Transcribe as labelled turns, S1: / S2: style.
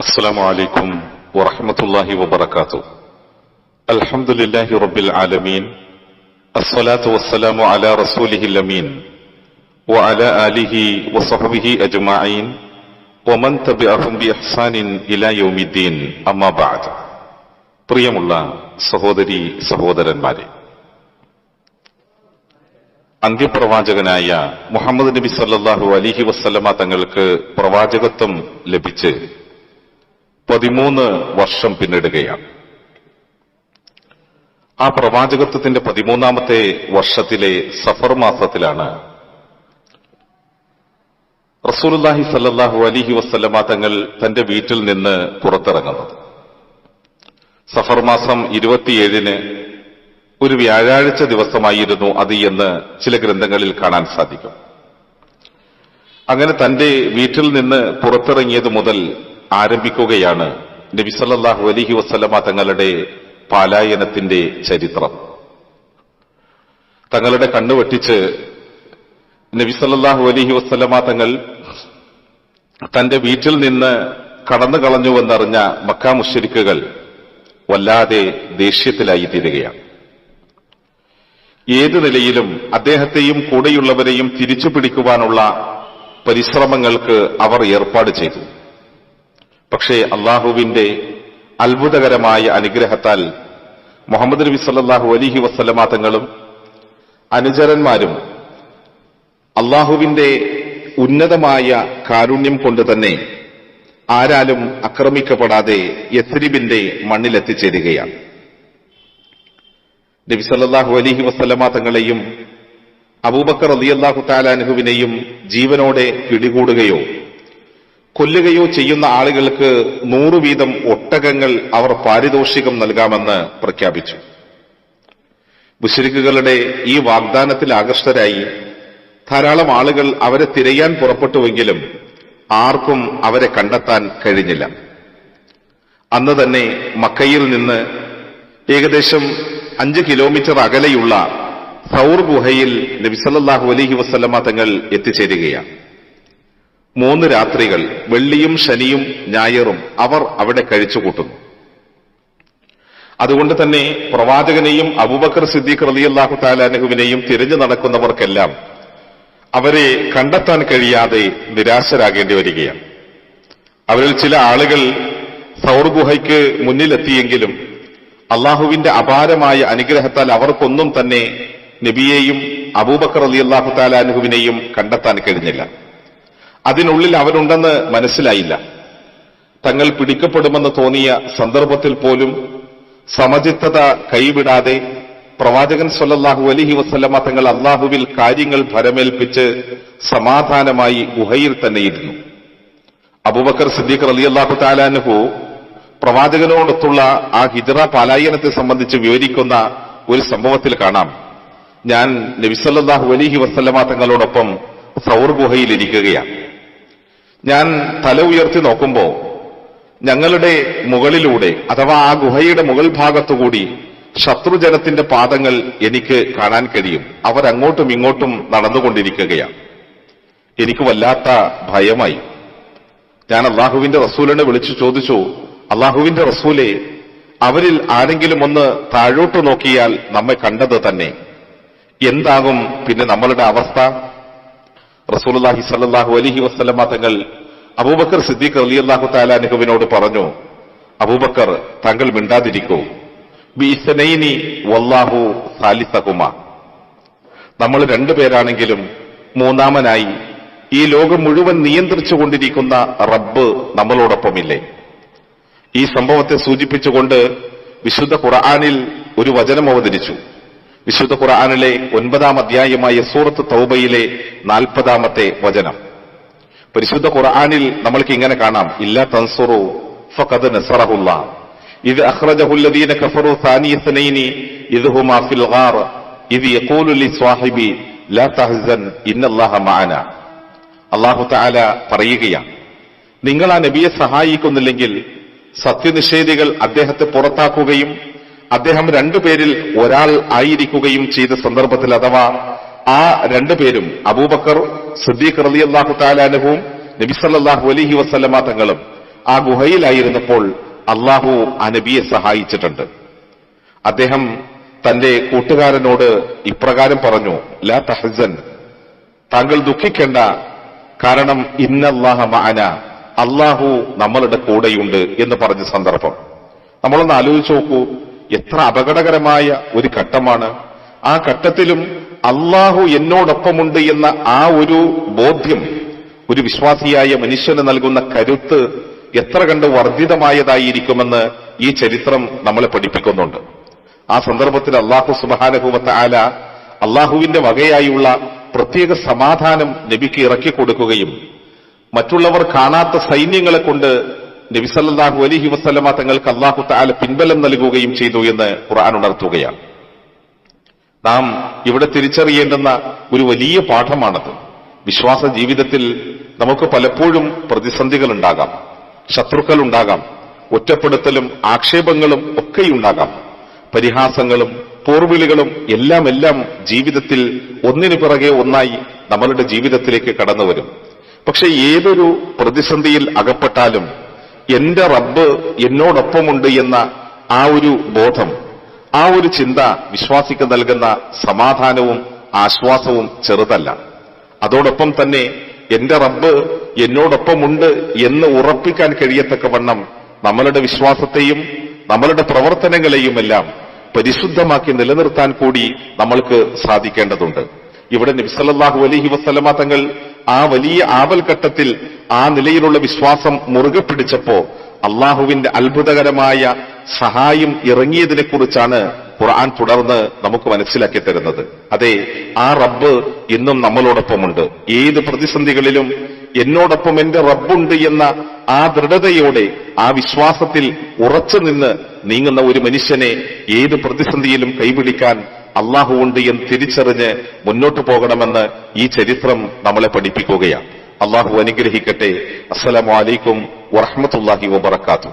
S1: السلام عليكم ورحمة الله وبركاته الحمد لله رب العالمين الصلاة والسلام على رسوله الأمين وعلى آله وصحبه أجمعين ومن تبعهم بإحسان إلى يوم الدين أما بعد പ്രിയമുള്ള സഹോദരി സഹോദരന്മാരെ അന്ത്യപ്രവാചകനായ മുഹമ്മദ് നബി സല്ലല്ലാഹു അലിഹി വസ്ലമ തങ്ങൾക്ക് പ്രവാചകത്വം ലഭിച്ച് പതിമൂന്ന് വർഷം പിന്നിടുകയാണ്. ആ പ്രവാചകത്വത്തിന്റെ പതിമൂന്നാമത്തെ വർഷത്തിലെ സഫർ മാസത്തിലാണ് റസൂലുല്ലാഹി സല്ലാഹു അലിഹി വസ്ലമ തങ്ങൾ തന്റെ വീട്ടിൽ നിന്ന് പുറത്തിറങ്ങുന്നത്. സഫർ മാസം ഇരുപത്തിയേഴിന് ഒരു വ്യാഴാഴ്ച ദിവസമായിരുന്നു അത് എന്ന് ചില ഗ്രന്ഥങ്ങളിൽ കാണാൻ സാധിക്കും. അങ്ങനെ തന്റെ വീട്ടിൽ നിന്ന് പുറത്തിറങ്ങിയത് മുതൽ ആരംഭിക്കുകയാണ് നബി സല്ലാഹു അലൈഹി വസ്ലമ തങ്ങളുടെ പാലായനത്തിന്റെ ചരിത്രം. തങ്ങളുടെ കണ്ണു വെട്ടിച്ച് നബി സല്ലാഹു അലൈഹി വസ്ലമ തങ്ങൾ തന്റെ വീട്ടിൽ നിന്ന് കടന്നു കളഞ്ഞുവെന്നറിഞ്ഞ മക്ക മുഷരിക്കുകൾ വല്ലാതെ ദേഷ്യത്തിലായി തീരുകയാണ്. ഏതു നിലയിലും അദ്ദേഹത്തെയും കൂടെയുള്ളവരെയും തിരിച്ചു പിടിക്കുവാനുള്ള പരിശ്രമങ്ങൾക്ക് അവർ ഏർപ്പാട് ചെയ്തു. പക്ഷേ അള്ളാഹുവിന്റെ അത്ഭുതകരമായ അനുഗ്രഹത്താൽ മുഹമ്മദ് നബി സല്ലാഹു അലിഹി വസ്ലമാങ്ങളും അനുചരന്മാരും അള്ളാഹുവിന്റെ ഉന്നതമായ കാരുണ്യം കൊണ്ട് തന്നെ ആരാലും ആക്രമിക്കപ്പെടാതെ യസ്രിബിന്റെ മണ്ണിലെത്തിച്ചേരുകയാണ്. നബി സല്ലല്ലാഹു അലിഹി വസ്ലമാങ്ങളെയും അബൂബക്കർ അലിയല്ലാഹു താലാനുഹുവിനെയും ജീവനോടെ പിടികൂടുകയോ കൊല്ലുകയോ ചെയ്യുന്ന ആളുകൾക്ക് നൂറു വീതം ഒട്ടകങ്ങൾ അവർ പാരിതോഷികം നൽകാമെന്ന് പ്രഖ്യാപിച്ചു. മുഷരിക്കുകളുടെ ഈ വാഗ്ദാനത്തിൽ ആകർഷ്ടരായി ധാരാളം ആളുകൾ അവരെ തിരയാൻ പുറപ്പെട്ടുവെങ്കിലും ആർക്കും അവരെ കണ്ടെത്താൻ കഴിഞ്ഞില്ല. അന്ന് തന്നെ മക്കയിൽ നിന്ന് ഏകദേശം അഞ്ച് കിലോമീറ്റർ അകലെയുള്ള സൗർ ഗുഹയിൽ നബിസല്ലാഹു അലഹി വസ്ലമ തങ്ങൾ എത്തിച്ചേരുകയാണ്. മൂന്ന് രാത്രികൾ വെള്ളിയും ശനിയും ഞായറും അവർ അവിടെ കഴിച്ചുകൂട്ടുന്നു. അതുകൊണ്ട് തന്നെ പ്രവാചകനെയും അബൂബക്കർ സിദ്ദീഖ് റലിയല്ലാഹു താലാനഹുവിനെയും തിരഞ്ഞു നടക്കുന്നവർക്കെല്ലാം അവരെ കണ്ടെത്താൻ കഴിയാതെ നിരാശരാകേണ്ടി വരികയാണ്. അവരിൽ ചില ആളുകൾ സൗർ ഗുഹയ്ക്ക് മുന്നിലെത്തിയെങ്കിലും അള്ളാഹുവിന്റെ അപാരമായ അനുഗ്രഹത്താൽ അവർക്കൊന്നും തന്നെ നബിയെയും അബൂബക്കർ അലി അള്ളാഹു താലാനുഹുവിനെയും കണ്ടെത്താൻ കഴിഞ്ഞില്ല. അതിനുള്ളിൽ അവരുണ്ടെന്ന് മനസ്സിലായില്ല. തങ്ങൾ പിടിക്കപ്പെടുമെന്ന് തോന്നിയ സന്ദർഭത്തിൽ പോലും സമചിത്തത കൈവിടാതെ പ്രവാചകൻ സൊല്ലാഹു അലഹി വസ്ലമ തങ്ങൾ അള്ളാഹുവിൽ കാര്യങ്ങൾ ഭരമേൽപ്പിച്ച് സമാധാനമായി ഗുഹയിൽ തന്നെയിരുന്നു. അബുബക്കർ സിദ്ദീഖ് അലി അള്ളാഹു താലാനുഹു പ്രവാചകനോടൊത്തുള്ള ആ ഹിജറ പലായനത്തെ സംബന്ധിച്ച് വിവരിക്കുന്ന ഒരു സംഭവത്തിൽ കാണാം. ഞാൻ നബിസല്ലാഹു അലിഹി വസ്ലമ തങ്ങളോടൊപ്പം സൗർ ഗുഹയിൽ ഇരിക്കുകയാണ് ഞാൻ തല ഉയർത്തി നോക്കുമ്പോൾ ഞങ്ങളുടെ മുകളിലൂടെ അഥവാ ആ ഗുഹയുടെ മുകൾ ഭാഗത്തുകൂടി ശത്രുജനത്തിന്റെ പാദങ്ങൾ എനിക്ക് കാണാൻ കഴിയും. അവരങ്ങോട്ടും ഇങ്ങോട്ടും നടന്നുകൊണ്ടിരിക്കുകയാണ്. എനിക്ക് വല്ലാത്ത ഭയമായി. ഞാൻ അള്ളാഹുവിന്റെ റസൂലിനെ വിളിച്ചു ചോദിച്ചു അള്ളാഹുവിന്റെ റസൂലെ അവരിൽ ആരെങ്കിലും ഒന്ന് താഴോട്ട് നോക്കിയാൽ നമ്മെ കണ്ടത് തന്നെ. എന്താകും പിന്നെ നമ്മളുടെ അവസ്ഥ? റസൂലുല്ലാഹി സല്ലാഹു അലഹി വസ്ലമ തങ്ങൾ അബൂബക്കർ സിദ്ദീഖ് അലി അള്ളാഹു താലാനുഹുവിനോട് പറഞ്ഞു അബൂബക്കർ താങ്കൾ മിണ്ടാതിരിക്കൂ. വല്ലാഹു നമ്മൾ രണ്ടുപേരാണെങ്കിലും മൂന്നാമനായി ഈ ലോകം മുഴുവൻ നിയന്ത്രിച്ചു കൊണ്ടിരിക്കുന്ന റബ്ബ് നമ്മളോടൊപ്പമില്ലേ? ഈ സംഭവത്തെ സൂചിപ്പിച്ചുകൊണ്ട് വിശുദ്ധ ഖുർആാനിൽ ഒരു വചനം അവതരിച്ചു. വിശുദ്ധ ഖുർആാനിലെ ഒൻപതാം അധ്യായമായ സൂറത്ത് തൗബയിലെ നാൽപ്പതാമത്തെ വചനം. പരിശുദ്ധ ഖുർആാനിൽ നമ്മൾക്ക് ഇങ്ങനെ കാണാം. ഇല്ല തൻസുറു ഫഖദ് നസറഹുല്ല. ഇത് അഖ്റജഹുല്ലദീന കഫറു സാനിയ സനൈനി ഹുമാ ഫിൽ ഗാർ ഇത് യഖൂലു ലി സ്വാഹിബി ലാ തഹ്സൻ ഇന്നല്ലാഹ മഅന. അല്ലാഹു തആല പറയുകയാണ്. നിങ്ങൾ ആ നബിയെ സഹായിക്കുന്നില്ലെങ്കിൽ സത്യനിഷേധികൾ അദ്ദേഹത്തെ പുറത്താക്കുകയും അദ്ദേഹം രണ്ടുപേരിൽ ഒരാൾ ആയിരിക്കുകയും ചെയ്ത സന്ദർഭത്തിൽ അഥവാ ആ രണ്ടുപേരും അബൂബക്കർ സിദ്ദീഖ് റലി അള്ളാഹു താലാനുഹും നബിസല്ലാഹു അലഹി വസല്ലമ തങ്ങളും ആ ഗുഹയിലായിരുന്നപ്പോൾ അള്ളാഹു ആ നബിയെ സഹായിച്ചിട്ടുണ്ട്. അദ്ദേഹം തന്റെ കൂട്ടുകാരനോട് ഇപ്രകാരം പറഞ്ഞു ലാ തഹസൻ താങ്കൾ ദുഃഖിക്കേണ്ട കാരണം ഇന്നല്ലാഹ മഅന അള്ളാഹു നമ്മളുടെ കൂടെയുണ്ട് എന്ന് പറഞ്ഞ സന്ദർഭം. നമ്മളൊന്ന് ആലോചിച്ച് നോക്കൂ എത്ര അപകടകരമായ ഒരു ഘട്ടമാണ്. ആ ഘട്ടത്തിലും അള്ളാഹു എന്നോടൊപ്പമുണ്ട് എന്ന ആ ഒരു ബോധ്യം ഒരു വിശ്വാസിയായ മനുഷ്യന് നൽകുന്ന കരുത്ത് എത്ര കണ്ട് വർദ്ധിതമായതായിരിക്കുമെന്ന് ഈ ചരിത്രം നമ്മളെ പഠിപ്പിക്കുന്നുണ്ട്. ആ സന്ദർഭത്തിൽ അള്ളാഹു സുബാനഹുവത്ത ആല അള്ളാഹുവിന്റെ വകയായുള്ള പ്രത്യേക സമാധാനം നബിക്ക് ഇറക്കി കൊടുക്കുകയും മറ്റുള്ളവർ കാണാത്ത സൈന്യങ്ങളെ കൊണ്ട് നബിസല്ലാഹു അലഹി വസ്ലമ തങ്ങൾക്ക് അള്ളാഹു താല പിൻബലം നൽകുകയും ചെയ്തു എന്ന് ഖുർആൻ ഉണർത്തുകയാണ്. നാം ഇവിടെ തിരിച്ചറിയേണ്ടുന്ന ഒരു വലിയ പാഠമാണത്. വിശ്വാസ ജീവിതത്തിൽ നമുക്ക് പലപ്പോഴും പ്രതിസന്ധികൾ ഉണ്ടാകാം ശത്രുക്കൾ ഉണ്ടാകാം ഒറ്റപ്പെടുത്തലും ആക്ഷേപങ്ങളും ഒക്കെ ഉണ്ടാകാം പരിഹാസങ്ങളും പോർവിളികളും എല്ലാം എല്ലാം ജീവിതത്തിൽ ഒന്നിനു പിറകെ ഒന്നായി നമ്മളുടെ ജീവിതത്തിലേക്ക് കടന്നു വരും പക്ഷെ ഏതൊരു പ്രതിസന്ധിയിൽ അകപ്പെട്ടാലും എന്റെ റബ്ബ് എന്നോടൊപ്പമുണ്ട് എന്ന ആ ഒരു ബോധം ആ ഒരു ചിന്ത വിശ്വാസിക്ക് നൽകുന്ന സമാധാനവും ആശ്വാസവും ചെറുതല്ല. അതോടൊപ്പം തന്നെ എന്റെ റബ്ബ് എന്നോടൊപ്പമുണ്ട് എന്ന് ഉറപ്പിക്കാൻ കഴിയത്തക്ക കഴിയത്തക്കവണ്ണം നമ്മളുടെ വിശ്വാസത്തെയും നമ്മളുടെ പ്രവർത്തനങ്ങളെയുമെല്ലാം പരിശുദ്ധമാക്കി നിലനിർത്താൻ കൂടി നമ്മൾക്ക് സാധിക്കേണ്ടതുണ്ട്. ഇവിടെ നബിസല്ലാഹു അലഹി വസ്ലമ തങ്ങൾ ആ വലിയ ആവൽഘട്ടത്തിൽ ആ നിലയിലുള്ള വിശ്വാസം മുറുകെ പിടിച്ചപ്പോ അള്ളാഹുവിന്റെ അത്ഭുതകരമായ സഹായം ഇറങ്ങിയതിനെ കുറിച്ചാണ് ഖുർആൻ തുടർന്ന് നമുക്ക് മനസ്സിലാക്കി തരുന്നത്. അതെ ആ റബ്ബ് ഇന്നും നമ്മളോടൊപ്പമുണ്ട്. ഏത് പ്രതിസന്ധികളിലും എന്നോടൊപ്പം എന്റെ റബ്ബുണ്ട് എന്ന ആ ദൃഢതയോടെ ആ വിശ്വാസത്തിൽ ഉറച്ചു നിന്ന് നീങ്ങുന്ന ഒരു മനുഷ്യനെ ഏത് പ്രതിസന്ധിയിലും കൈപിടിക്കാൻ അള്ളാഹു ഉണ്ട് എന്ന് തിരിച്ചറിഞ്ഞ് മുന്നോട്ടു പോകണമെന്ന് ഈ ചരിത്രം നമ്മളെ പഠിപ്പിക്കുകയാണ്. അള്ളാഹു അനുഗ്രഹിക്കട്ടെ അസ്സലാമു അലൈക്കും വറഹമത്തല്ലാഹി വബർക്കാത്തു